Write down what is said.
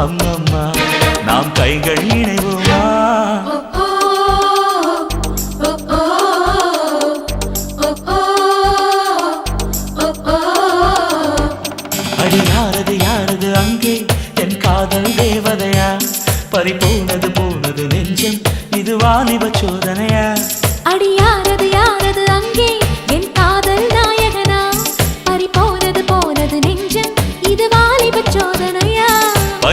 அம்மம்மா நாம் கைகள் இணைவோமா? அடி யாரது யாரது அங்கே? என் காதல் தேவதையா? பறி போனது போனது நெஞ்சம் இதுவா நிப சோதனையா? அடி யாரது யாரது அங்கே? என் காதல் நாயகனா? பறி போனது போனது நெஞ்சம் இதுவா நிப சோதனையா?